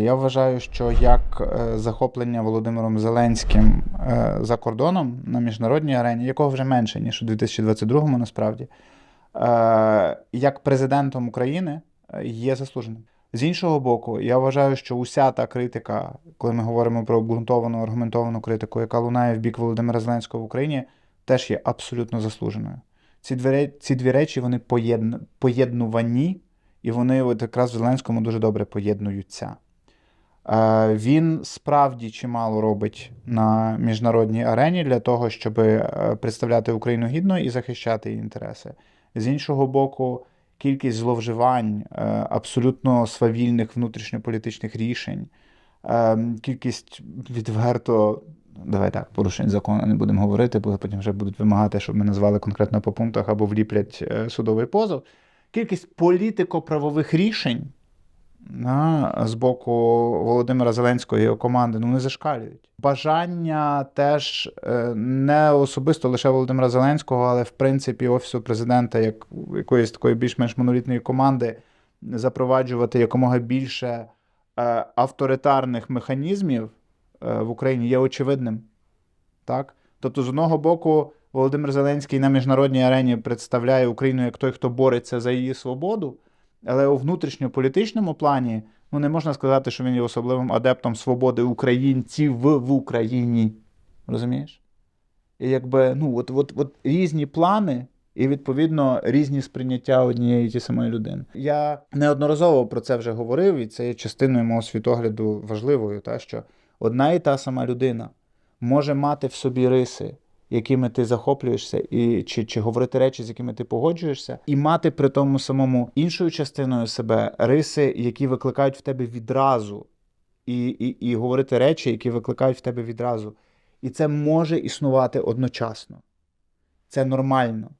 Я вважаю, що як е, захоплення Володимиром Зеленським е, за кордоном на міжнародній арені, якого вже менше, ніж у 2022-му насправді, е, як президентом України є заслуженим. З іншого боку, я вважаю, що уся та критика, коли ми говоримо про обґрунтовану, аргументовану критику, яка лунає в бік Володимира Зеленського в Україні, теж є абсолютно заслуженою. Ці дві, ці дві речі вони поєдн, поєднувані, і вони от якраз в Зеленському дуже добре поєднуються. Е, Він справді чимало робить на міжнародній арені для того, щоб е, представляти Україну гідно і захищати її інтереси. З іншого боку, кількість зловживань, е, абсолютно свавільних внутрішньополітичних рішень, кількість відверто. Давай так, порушень закону не будемо говорити, бо потім вже будуть вимагати, щоб ми назвали конкретно по пунктах або вліплять судовий позов. Кількість політико-правових рішень на, з боку Володимира Зеленського і його команди ну, не зашкалюють. Бажання теж е, не особисто лише Володимира Зеленського, але в принципі Офісу президента, як якоїсь такої більш-менш монолітної команди, запроваджувати якомога більше е, авторитарних механізмів е, в Україні є очевидним. Так? Тобто, з одного боку, Володимир Зеленський на міжнародній арені представляє Україну як той, хто бореться за її свободу, але у внутрішньополітичному плані ну, не можна сказати, що він є особливим адептом свободи українців в Україні. Розумієш? І якби ну, от, от, от різні плани. І відповідно різні сприйняття однієї ті самої людини. Я неодноразово про це вже говорив, і це є частиною мого світогляду важливою, та що одна і та сама людина може мати в собі риси, якими ти захоплюєшся, і чи, чи говорити речі, з якими ти погоджуєшся, і мати при тому самому іншою частиною себе риси, які викликають в тебе відразу, і, і, і говорити речі, які викликають в тебе відразу. І це може існувати одночасно. Це нормально.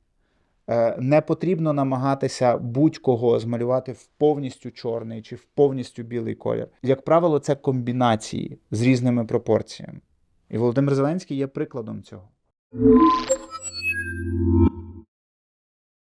Е, Не потрібно намагатися будь-кого змалювати в повністю чорний чи в повністю білий колір. Як правило, це комбінації з різними пропорціями. І Володимир Зеленський є прикладом цього. Música